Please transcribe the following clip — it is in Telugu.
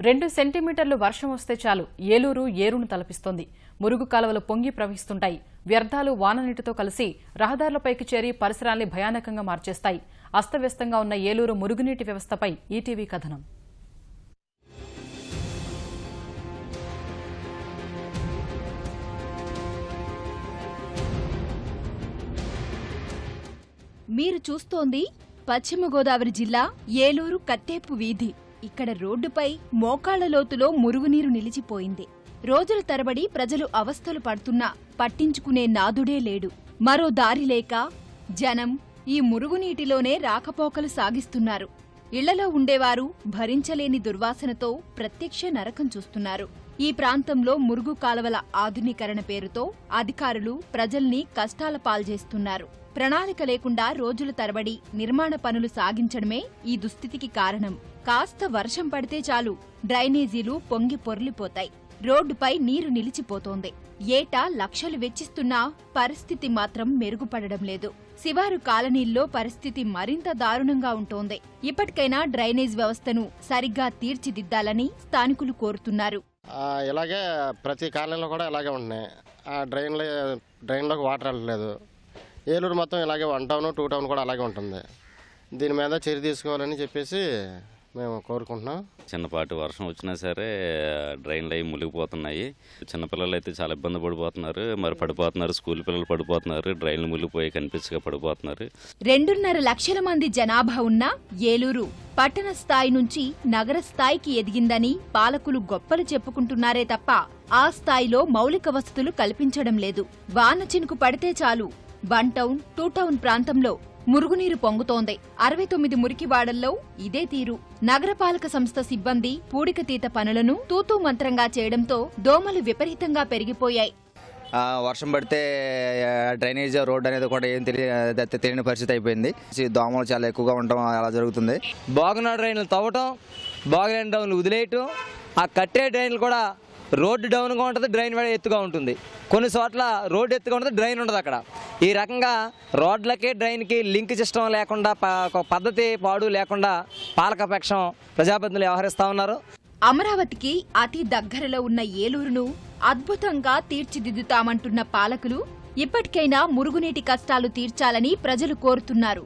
రెండు సెంటీమీటర్లు వర్షం వస్తే చాలు ఏలూరు ఏరును తలపిస్తోంది. మురుగు కాలువలు పొంగి ప్రవహిస్తుంటాయి. వ్యర్థాలు వాననీటితో కలిసి రహదారులపైకి చేరి పరిసరాల్ని భయానకంగా మార్చేస్తాయి. అస్తవ్యస్తంగా ఉన్న ఏలూరు మురుగునీటి వ్యవస్థపై ఈటీవీ కథనం. మీరు చూస్తోంది పశ్చిమ గోదావరి జిల్లా ఏలూరు కట్టేపు వీధి. ఇక్కడ రోడ్డుపై మోకాళ్ళ లోతులో మురుగునీరు నిలిచిపోయింది. రోజుల తరబడి ప్రజలు అవస్థలు పడుతున్నా పట్టించుకునే నాదుడే లేడు. మరో దారి లేక జనం ఈ మురుగునీటిలోనే రాకపోకలు సాగిస్తున్నారు. ఇళ్ళలో ఉండేవారు భరించలేని దుర్వాసనతో ప్రత్యక్ష నరకం చూస్తున్నారు. ఈ ప్రాంతంలో మురుగు కాలవల ఆధునీకరణ పేరుతో అధికారులు ప్రజల్ని కష్టాల పాల్జేస్తున్నారు ప్రణాళిక లేకుండా రోజుల తరబడి నిర్మాణ పనులు సాగించడమే ఈ దుస్థితికి కారణం. కాస్త వర్షం పడితే చాలు. డ్రైనేజీలు పొంగి పొర్లిపోతాయి. రోడ్డుపై నీరు నిలిచిపోతోంది. ఏటా లక్షలు వెచ్చిస్తున్నా పరిస్థితి మాత్రం మెరుగుపడడం లేదు. శివారు కాలనీల్లో పరిస్థితి మరింత దారుణంగా ఉంటోంది. ఇప్పటికైనా డ్రైనేజ్ వ్యవస్థను సరిగ్గా తీర్చిదిద్దాలని స్థానికులు కోరుతున్నారు. ఇలాగే ప్రతి కాలనీలో కూడా ఇలాగే ఉన్నాయి డ్రైన్లో డ్రైన్లోకి వాటర్ వెళ్ళలేదు. ఏలూరు మొత్తం ఇలాగే వన్ టౌన్ టూ టౌన్ కూడా అలాగే ఉంటుంది. దీని మీద చర్య తీసుకోవాలని చెప్పేసి మేము కోరుకుంటున్నాం. చిన్నపాటి వర్షం వచ్చినా సరే డ్రైన్లు అవి మునిగిపోతున్నాయి. చిన్నపిల్లలు అయితే చాలా ఇబ్బంది పడిపోతున్నారు. మరి పడిపోతున్నారు స్కూల్ పిల్లలు పడిపోతున్నారు డ్రైన్లు మునిగిపోయి కనిపించగా పడిపోతున్నారు. రెండున్నర లక్షల మంది జనాభా ఉన్న ఏలూరు పట్టణ స్థాయి నుంచి నగర స్థాయికి ఎదిగిందని పాలకులు గొప్పలు చెప్పుకుంటున్నారే తప్ప ఆ స్థాయిలో మౌలిక వసతులు కల్పించడం లేదు. వాన చినుకు పడితే చాలు. వన్ టౌన్ టూ టౌన్ ప్రాంతంలో మురుగునీరు పొంగుతోంది. అరవై తొమ్మిది మురికివాడల్లో ఇదే తీరు. నగరపాలక సంస్థ సిబ్బంది పూడికతీత పనులను తూతూ మంత్రంగా చేయడంతో దోమలు విపరీతంగా పెరిగిపోయాయి. ఆ, వర్షం పడితే డ్రైనేజ్ రోడ్ అనేది కూడా ఏం తెలియని పరిస్థితి అయిపోయింది. దోమలు చాలా ఎక్కువగా ఉండటం అలా జరుగుతుంది. బాగున్న డ్రైన్లు తవ్వటం బాగులేని డ్రైన్లు వదిలేయటం ఆ కట్టే డ్రైన్లు కూడా రోడ్డు డౌన్గా ఉంటుంది డ్రైన్ ఎత్తుగా ఉంటుంది. కొన్ని చోట్ల రోడ్డు ఎత్తుగా ఉంటుంది డ్రైన్ ఉండదు అక్కడ. ఈ రకంగా రోడ్లకి డ్రైన్కి లింక్ సిస్టమ్ లేకుండా ఒక పద్ధతి పాడు లేకుండా పాలకపక్షం ప్రజాప్రతినిధులు వ్యవహరిస్తూ ఉన్నారు. అమరావతికి అతి దగ్గరలో ఉన్న ఏలూరును అద్భుతంగా తీర్చిదిద్దుతామంటున్న పాలకులు ఇప్పటికైనా మురుగునీటి కష్టాలు తీర్చాలని ప్రజలు కోరుతున్నారు.